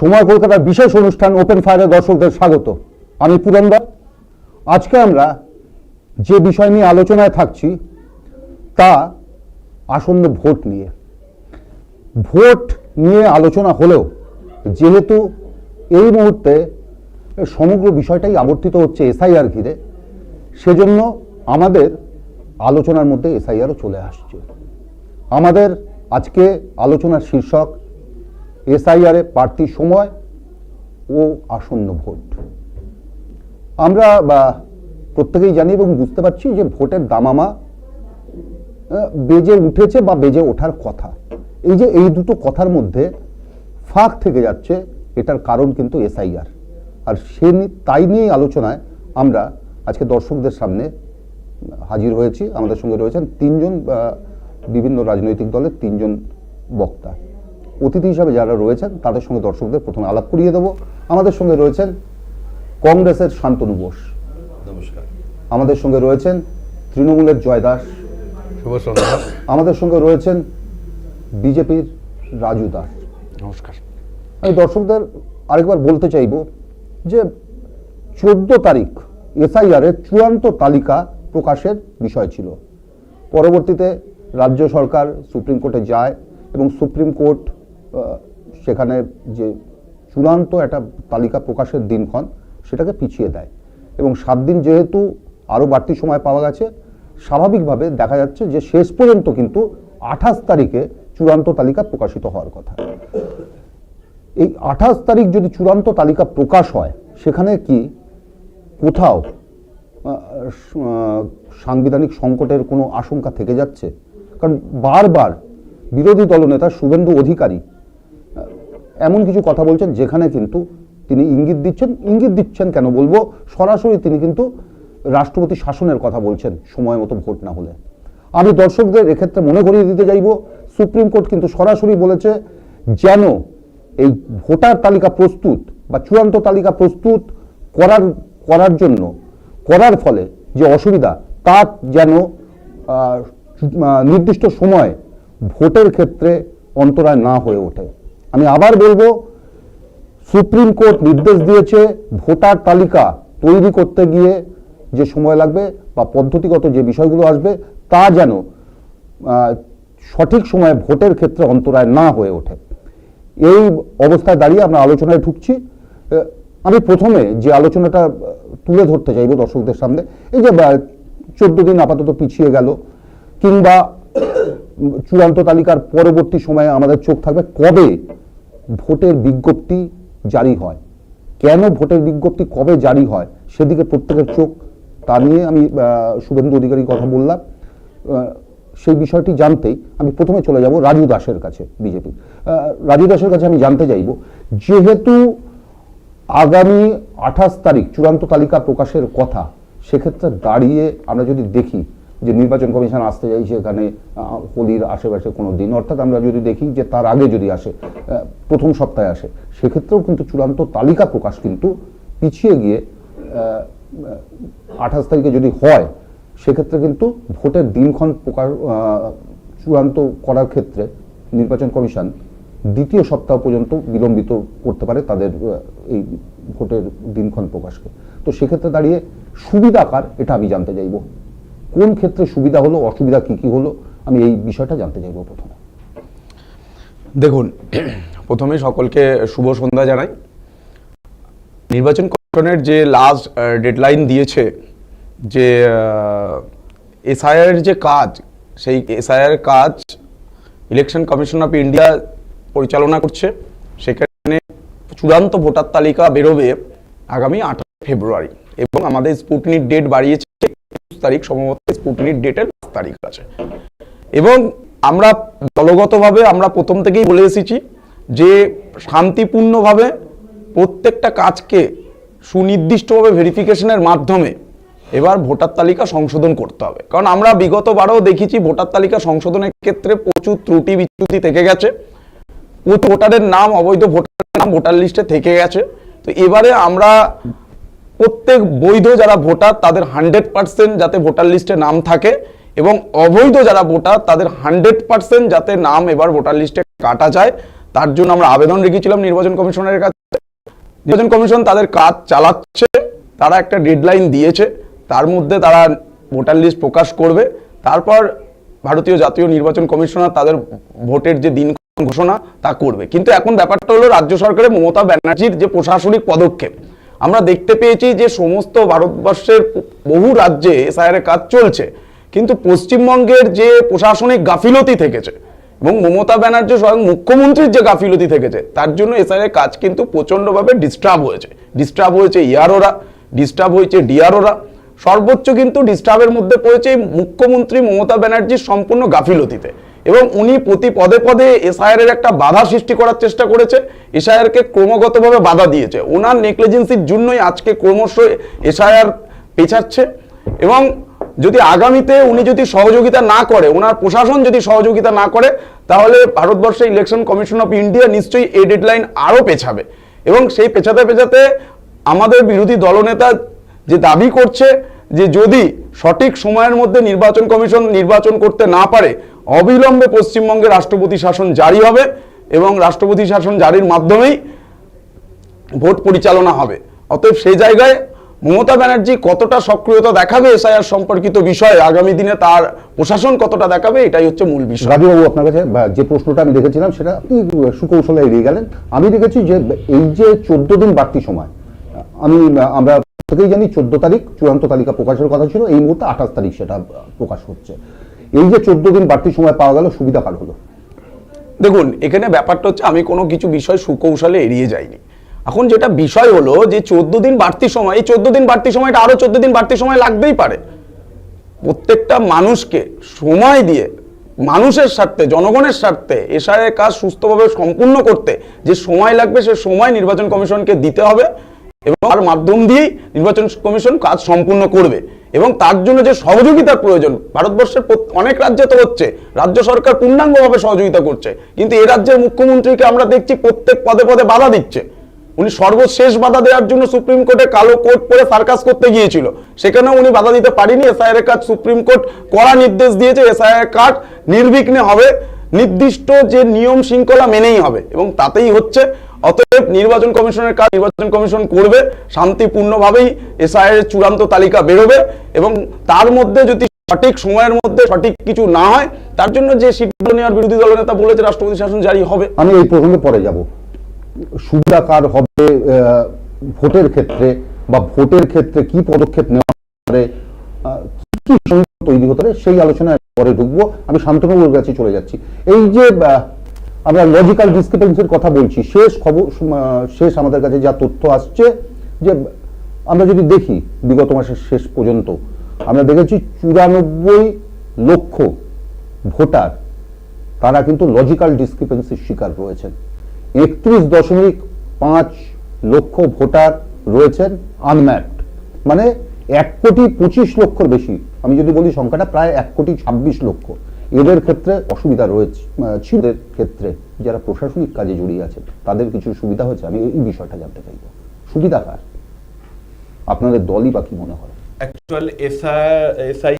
সময় কলকাতার বিশেষ অনুষ্ঠান ওপেন ফায়ারের দর্শকদের স্বাগত। আমি পুরন্দর। আজকে আমরা যে বিষয় নিয়ে আলোচনায় থাকছি, তা আসন্ন ভোট নিয়ে। ভোট নিয়ে আলোচনা হলেও, যেহেতু এই মুহূর্তে সমগ্র বিষয়টাই আবর্তিত হচ্ছে এসআইআর ঘিরে, সেজন্য আমাদের আলোচনার মধ্যে এসআইআরও চলে আসছে। আমাদের আজকে আলোচনার শীর্ষক এসআইআরে প্রার্থী সময় ও আসন্ন ভোট। আমরা, বা প্রত্যেকেই জানি এবং বুঝতে পারছি যে ভোটের দামামা বেজে উঠেছে বা বেজে ওঠার কথা। এই যে এই দুটো কথার মধ্যে ফাঁক থেকে যাচ্ছে, এটার কারণ কিন্তু এসআইআর। আর সে তাই নিয়েই আলোচনায় আমরা আজকে দর্শকদের সামনে হাজির হয়েছি আমাদের সঙ্গে রয়েছেন তিনজন বিভিন্ন রাজনৈতিক দলের তিনজন বক্তা। অতিথি হিসাবে যারা রয়েছেন তাদের সঙ্গে দর্শকদের প্রথমে আলাপ করিয়ে দেবো। আমাদের সঙ্গে রয়েছেন কংগ্রেসের শান্তনু বোস। নমস্কার। আমাদের সঙ্গে রয়েছেন তৃণমূলের জয় দাস শুভ সন্ধ্যা। আমাদের সঙ্গে রয়েছেন বিজেপির রাজু দাস। নমস্কার। আমি দর্শকদের আরেকবার বলতে চাইব যে চোদ্দ তারিখ এসআইআর এর চূড়ান্ত তালিকা প্রকাশের বিষয় ছিল। পরবর্তীতে রাজ্য সরকার সুপ্রিম কোর্টে যায় এবং সুপ্রিম কোর্ট সেখানে যে চূড়ান্ত একটা তালিকা প্রকাশের দিনক্ষণ সেটাকে পিছিয়ে দেয় এবং সাত দিন যেহেতু আরও বাড়তি সময় পাওয়া গেছে, স্বাভাবিকভাবে দেখা যাচ্ছে যে শেষ পর্যন্ত কিন্তু আঠাশ তারিখে চূড়ান্ত তালিকা প্রকাশিত হওয়ার কথা। এই আঠাশ তারিখ যদি চূড়ান্ত তালিকা প্রকাশ হয়, সেখানে কি কোথাও সাংবিধানিক সংকটের কোনো আশঙ্কা থেকে যাচ্ছে? কারণ বারবার বিরোধী দলনেতা শুভেন্দু অধিকারী এমন কিছু কথা বলছেন যেখানে কিন্তু তিনি ইঙ্গিত দিচ্ছেন। ইঙ্গিত দিচ্ছেন কেন বলব? সরাসরি তিনি কিন্তু রাষ্ট্রপতি শাসনের কথা বলছেন সময় মতো ভোট না হলে। আমি দর্শকদের এক্ষেত্রে মনে করিয়ে দিতে চাইব, সুপ্রিম কোর্ট কিন্তু সরাসরি বলেছে যেন এই ভোটার তালিকা প্রস্তুত বা চূড়ান্ত তালিকা প্রস্তুত করার করার জন্য করার ফলে যে অসুবিধা, তা যেন নির্দিষ্ট সময় ভোটের ক্ষেত্রে অন্তরায় না হয়ে ওঠে। আমি আবার বলব, সুপ্রিম কোর্ট নির্দেশ দিয়েছে ভোটার তালিকা তৈরি করতে গিয়ে যে সময় লাগবে বা পদ্ধতিগত যে বিষয়গুলো আসবে, তা যেন সঠিক সময়ে ভোটের ক্ষেত্রে অন্তরায় না হয়ে ওঠে। এই অবস্থায় দাঁড়িয়ে আমরা আলোচনায় ঢুকছি। আমি প্রথমে যে আলোচনাটা তুলে ধরতে চাইব দর্শকদের সামনে। এই যে চোদ্দ দিন আপাতত পিছিয়ে গেল, কিংবা চূড়ান্ত তালিকার পরবর্তী সময়ে আমাদের চোখ থাকবে কবে ভোটের বিজ্ঞপ্তি জারি হয়? কেন ভোটের বিজ্ঞপ্তি কবে জারি হয়? সেদিকে প্রত্যেকের চোখ, তা নিয়ে আমি শুভেন্দু অধিকারীর কথা বললাম। সেই বিষয়টি জানতেই আমি প্রথমে চলে যাব রাজু দাসের কাছে বিজেপি রাজু দাসের কাছে আমি জানতে চাইব, যেহেতু আগামী আঠাশ তারিখ চূড়ান্ত তালিকা প্রকাশের কথা, সেক্ষেত্রে দাঁড়িয়ে আমরা যদি দেখি যে নির্বাচন কমিশন আসতে চাইছে এখানে হোলির আশেপাশে কোনো দিন, অর্থাৎ আমরা যদি দেখি যে তার আগে যদি আসে প্রথম সপ্তাহে আসে, সেক্ষেত্রেও কিন্তু চূড়ান্ত তালিকা প্রকাশ কিন্তু পিছিয়ে গিয়ে আঠাশ তারিখে যদি হয়, সেক্ষেত্রে কিন্তু ভোটের দিনক্ষণ প্রকাশ চূড়ান্ত করার ক্ষেত্রে নির্বাচন কমিশন দ্বিতীয় সপ্তাহ পর্যন্ত বিলম্বিত করতে পারে তাদের এই ভোটের দিনক্ষণ প্রকাশকে তো সেক্ষেত্রে দাঁড়িয়ে সুবিধা কার, এটা আমি জানতে চাইব। কোন ক্ষেত্রে সুবিধা হলো, অসুবিধা কি কি হলো, আমি এই বিষয়টা জানতে চাইব প্রথমে। দেখুন, প্রথমে সকলকে শুভ সন্ধ্যা জানাই। নির্বাচন কমিশনের যে লাস্ট ডেডলাইন দিয়েছে, যে এসআইআর যে কাজ, সেই এসআইআর কাজ ইলেকশন কমিশন অফ ইন্ডিয়া পরিচালনা করছে। সেখানে চূড়ান্ত ভোটার তালিকা বেরোবে আগামী আঠারো ফেব্রুয়ারি এবং আমাদের স্পুটনিক ডেট বাড়িয়েছে একুশ তারিখ, সম্ভবত স্পুটনিক ডেটের তারিখ আছে। এবং আমরা দলগতভাবে আমরা প্রথম থেকেই বলে এসেছি যে শান্তিপূর্ণভাবে প্রত্যেকটা কাজকে সুনির্দিষ্টভাবে ভেরিফিকেশনের মাধ্যমে এবার ভোটার তালিকা সংশোধন করতে হবে। কারণ আমরা বিগতবারও দেখেছি ভোটার তালিকা সংশোধনের ক্ষেত্রে প্রচুর ত্রুটি বিচ্যুতি থেকে গেছে। ভোটারের নাম, অবৈধ ভোটারের নাম ভোটার লিস্টে থেকে গেছে। তো এবারে আমরা প্রত্যেক বৈধ যারা ভোটার, তাদের হান্ড্রেড পার্সেন্ট যাতে ভোটার লিস্টে নাম থাকে এবং অবৈধ যারা ভোটার, তাদের হান্ড্রেড পার্সেন্ট যাতে নাম এবার ভোটার লিস্টে কাটা যায়। তার জন্য আমরা আবেদন রেখেছিলাম নির্বাচন কমিশনের কাছে। নির্বাচন কমিশন তাদের কাজ চালাচ্ছে, তারা একটা ডেডলাইন দিয়েছে, তার মধ্যে তারা ভোটার লিস্ট প্রকাশ করবে। তারপর ভারতীয় জাতীয় নির্বাচন কমিশনার তাদের ভোটের যে দিন ঘোষণা তা করবে। কিন্তু এখন ব্যাপারটা হলো রাজ্য সরকারের মমতা ব্যানার্জির যে প্রশাসনিক পদক্ষেপ। আমরা দেখতে পেয়েছি যে সমস্ত ভারতবর্ষের বহু রাজ্যে এসআইআর কাজ চলছে। কিন্তু পশ্চিমবঙ্গের যে প্রশাসনিক গাফিলতি থেকেছে এবং মমতা ব্যানার্জি স্বয়ং মুখ্যমন্ত্রীর যে গাফিলতি থেকেছে, তার জন্য এসআইয়ের কাজ কিন্তু প্রচণ্ডভাবে ডিস্টার্ব হয়েছে। ডিস্টার্ব হয়েছে ইয়ারোরা ডিস্টার্ব হয়েছে ডিআরওরা সর্বোচ্চ কিন্তু ডিস্টার্বের মধ্যে পড়েছে মুখ্যমন্ত্রী মমতা ব্যানার্জির সম্পূর্ণ গাফিলতিতে। এবং উনি প্রতি পদে পদে এসআইআর একটা বাধা সৃষ্টি করার চেষ্টা করেছে এসআইআরকে ক্রমাগতভাবে বাধা দিয়েছে। ওনার নেগলিজেন্সির জন্যই আজকে ক্রমশ এসআইআর পেছাচ্ছে এবং যদি আগামীতে উনি যদি সহযোগিতা না করে, ওনার প্রশাসন যদি সহযোগিতা না করে, তাহলে ভারতবর্ষে ইলেকশন কমিশন অফ ইন্ডিয়া নিশ্চয়ই এই ডেডলাইন আরও পেছাবে। এবং সেই পেছাতে পেছাতে আমাদের বিরোধী দলনেতা যে দাবি করছে যে যদি সঠিক সময়ের মধ্যে নির্বাচন কমিশন নির্বাচন করতে না পারে অবিলম্বে পশ্চিমবঙ্গে রাষ্ট্রপতি শাসন জারি হবে এবং রাষ্ট্রপতি শাসন জারির মাধ্যমেই ভোট পরিচালনা হবে। অতএব সেই জায়গায় মমতা ব্যানার্জি কতটা সক্রিয়তা দেখাবে এসআইআর সম্পর্কিত বিষয়ে, আগামী দিনে তার প্রশাসন কতটা দেখাবে, এটাই হচ্ছে মূল বিষয়। রাজুবাবু আপনার কাছে যে প্রশ্নটা আমি দেখেছিলাম, সেটা আপনি সুকৌশলে এড়িয়ে গেলেন। আমি দেখেছি যে এই যে চোদ্দ দিন বাড়তি সময়, আমি, আমরা জানি চোদ্দ তারিখ চূড়ান্ত তালিকা প্রকাশের কথা ছিল, এই মুহূর্তে আঠাশ তারিখ সেটা প্রকাশ হচ্ছে। এই যে চোদ্দ দিন বাড়তি সময় পাওয়া গেল, সুবিধা কার হলো? দেখুন, এখানে ব্যাপারটা হচ্ছে আমি কোনো কিছু বিষয় সুকৌশলে এড়িয়ে যাইনি। এখন যেটা বিষয় হলো যে চোদ্দ দিন বাড়তি সময়, এই চোদ্দ দিন বাড়তি সময়টা আরও চোদ্দ দিন বাড়তি সময় লাগতেই পারে। প্রত্যেকটা মানুষকে সময় দিয়ে, মানুষের স্বার্থে, জনগণের স্বার্থে এসআইয়ের কাজ সুস্থভাবে সম্পূর্ণ করতে যে সময় লাগবে, সে সময় নির্বাচন কমিশনকে দিতে হবে। এবং তার মাধ্যম দিয়েই নির্বাচন কমিশন কাজ সম্পূর্ণ করবে। এবং তার জন্য যে সহযোগিতার প্রয়োজন, ভারতবর্ষের অনেক রাজ্যে তো হচ্ছে, রাজ্য সরকার পূর্ণাঙ্গভাবে সহযোগিতা করছে, কিন্তু এ রাজ্যের মুখ্যমন্ত্রীকে আমরা দেখছি প্রত্যেক পদে পদে বাধা দিচ্ছে। উনি সর্বশেষ বাধা দেওয়ার জন্য সুপ্রিম কোর্টে কালো কোর্ট পরে সার্কাস করতে গিয়েছিল। সেখানেও উনি বাধা দিতে পারেনি, এসআইআর কাজ সুপ্রিম কোর্ট কড়া নির্দেশ দিয়েছে, এসআইআর কাজ নির্বিঘ্নে হবে। নির্দিষ্ট যে নিয়ম শৃঙ্খলা মেনেই হবে, এবং তাতেই হচ্ছে অতএব নির্বাচন কমিশনের কাজ নির্বাচন কমিশন করবে, শান্তিপূর্ণভাবেই এসআইআর এর চূড়ান্ত তালিকা বেরোবে এবং তার মধ্যে যদি সঠিক সময়ের মধ্যে সঠিক কিছু না হয়, তার জন্য যে সিদ্ধান্ত নেওয়ার বিরোধী দলনেতা বলেছে রাষ্ট্রপতি শাসন জারি হবে। আমি এই প্রসঙ্গে পরে যাব। সুবিধা কার হবে ভোটের ক্ষেত্রে বা ভোটের ক্ষেত্রে কি পদক্ষেপ নেওয়া পারে কি তৈরি হতে পারে, সেই আলোচনায় পরে ঢুকবো। আমি শান্তনুর কাছে চলে যাচ্ছি। এই যে আমরা লজিক্যাল ডিসক্রিপেন্সির কথা বলছি। শেষ খবর শেষ আমাদের কাছে যা তথ্য আসছে, যে আমরা যদি দেখি বিগত মাসের শেষ পর্যন্ত, আমরা দেখেছি চুরানব্বই লক্ষ ভোটার, তারা কিন্তু লজিক্যাল ডিসক্রিপেন্সির শিকার রয়েছেন। একত্রিশ দশমিক পাঁচ লক্ষ ভোটার রয়েছেন আনম্যাপড মানে এক কোটি পঁচিশ লক্ষর বেশি। আমি যদি বলি সংখ্যাটা প্রায় এক কোটি ছাব্বিশ লক্ষ। এদের ক্ষেত্রে অসুবিধা রয়েছে। আহ, ছিল ক্ষেত্রে যারা প্রশাসনিক কাজে জড়িয়ে আছে তাদের কিছু সুবিধা হয়েছে। আমি এই বিষয়টা জানতে চাইব। সুবিধা কার? আপনাদের দলই বা কি মনে হয়? Actual SI